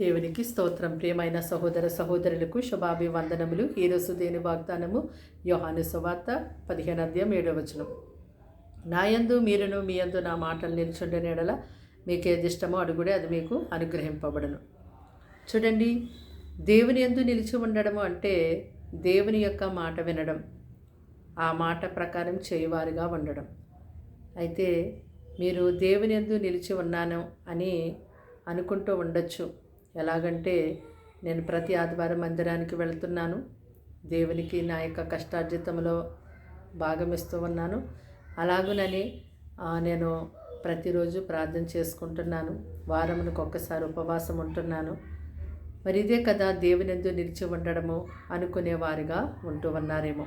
దేవునికి స్తోత్రం. ప్రియమైన సహోదర సహోదరులకు శుభాభివందనములు. ఈరోజు దేని వాగ్దానము యోహాను సువార్త పదిహేను అధ్యాయం ఏడవ వచనం. నాయందు మీరును మీ యందు నా మాటలు నిల్చుండే నీడల మీకు ఏది ఇష్టమో అడుగుడే అది మీకు అనుగ్రహింపబడను. చూడండి దేవుని ఎందు నిలిచి ఉండడము అంటే దేవుని యొక్క మాట వినడం ఆ మాట ప్రకారం చేయవారుగా ఉండడం. అయితే మీరు దేవుని ఎందు నిలిచి ఉన్నాను అని అనుకుంటూ ఉండొచ్చు. ఎలాగంటే నేను ప్రతి ఆదివారం మందిరానికి వెళ్తున్నాను. దేవునికి నా యొక్క కష్టార్జితంలో భాగమిస్తూ ఉన్నాను. అలాగునని నేను ప్రతిరోజు ప్రార్థన చేసుకుంటున్నాను. వారమునకు ఒక్కసారి ఉపవాసం ఉంటున్నాను. మరి ఇదే కదా దేవుని ఎందు నిలిచి ఉండడము అనుకునేవారుగా ఉంటూ ఉన్నారేమో.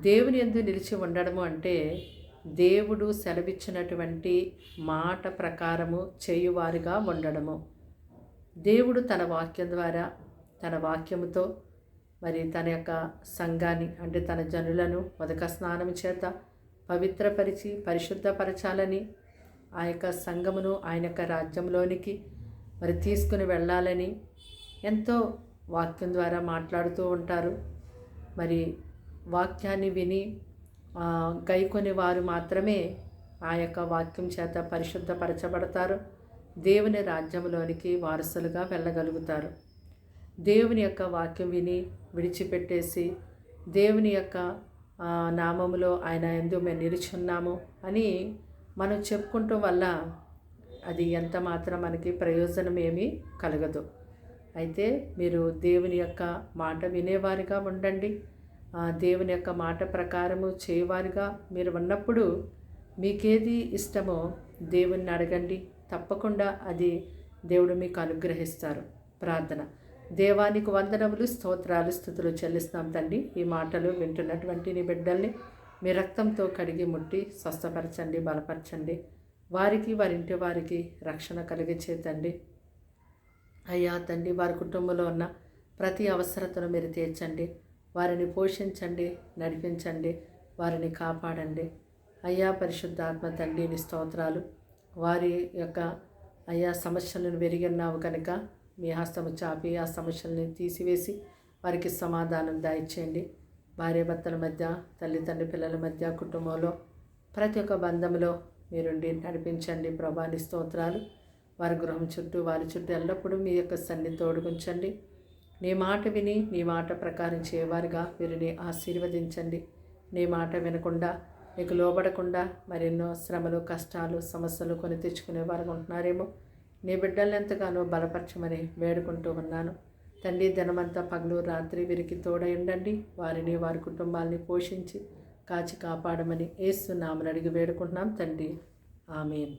దేవుని ఎందు నిలిచి ఉండడము అంటే దేవుడు సెలవిచ్చినటువంటి మాట ప్రకారము చేయువారుగా ఉండడము. దేవుడు తన వాక్యం ద్వారా తన వాక్యముతో మరి తన యొక్క సంఘాన్ని అంటే తన జనులను ఉదక స్నానం చేత పవిత్రపరిచి పరిశుద్ధపరచాలని ఆ యొక్క సంఘమును ఆయన యొక్క రాజ్యంలోనికి మరి తీసుకుని వెళ్ళాలని ఎంతో వాక్యం ద్వారా మాట్లాడుతూ ఉంటారు. మరి వాక్యాన్ని విని గైకొని వారు మాత్రమే ఆ యొక్క వాక్యం చేత పరిశుద్ధపరచబడతారు. దేవుని రాజ్యంలోనికి వారసులుగా వెళ్ళగలుగుతారు. దేవుని యొక్క వాక్యం విని విడిచిపెట్టేసి దేవుని యొక్క నామములో ఆయన ఎందు మేము నిలుచున్నాము అని మనం చెప్పుకుంటూ వల్ల అది ఎంత మాత్రం మనకి ప్రయోజనం ఏమీ కలగదు. అయితే మీరు దేవుని యొక్క మాట వినేవారిగా ఉండండి. దేవుని యొక్క మాట ప్రకారము చేయవారిగా మీరు ఉన్నప్పుడు మీకేది ఇష్టమో దేవుణ్ణి అడగండి. తప్పకుండా అది దేవుడు మీకు అనుగ్రహిస్తారు. ప్రార్థన. దేవానికి వందనములు స్తోత్రాలు స్థుతులు చెల్లిస్తాం తండ్రి. ఈ మాటలు వింటున్నటువంటి నీ బిడ్డల్ని మీ రక్తంతో కడిగి ముట్టి స్వస్థపరచండి బలపరచండి. వారికి వారింటి వారికి రక్షణ కలిగించే తండ్రి. అయ్యా తండ్రి వారి కుటుంబంలో ఉన్న ప్రతి అవసరతను మీరు తీర్చండి. వారిని పోషించండి నడిపించండి. వారిని కాపాడండి. అయ్యా పరిశుద్ధాత్మ తండ్రి నీ స్తోత్రాలు. వారి యొక్క అయ్యా సమస్యలను వెరిగన్నావు కనుక మీ హస్తము చాపి ఆ సమస్యల్ని తీసివేసి వారికి సమాధానం దాయిచ్చేయండి. భార్య భర్తల మధ్య తల్లిదండ్రి పిల్లల మధ్య కుటుంబంలో ప్రతి ఒక్క బంధంలో మీరుండి నడిపించండి ప్రభాని స్తోత్రాలు. వారి గృహం చుట్టూ వారి చుట్టూ ఎల్లప్పుడూ మీ యొక్క సన్ని తోడుగుంచండి నీ మాట విని నీ మాట ప్రకారం చేయవారుగా వీరిని ఆశీర్వదించండి. నీ మాట వినకుండా నీకు లోబడకుండా మరెన్నో శ్రమలు కష్టాలు సమస్యలు కొని తెచ్చుకునేవారు ఉంటున్నారేమో. నీ బిడ్డల్ని ఎంతగానో బలపరచమని వేడుకుంటూ ఉన్నాను. తండ్రి దినమంతా పగలు రాత్రి వీరికి తోడై ఉండండి వారిని వారి కుటుంబాల్ని పోషించి కాచి కాపాడమని ఏస్తున్నామని అడిగి వేడుకుంటున్నాం తండ్రి. ఆమెన్.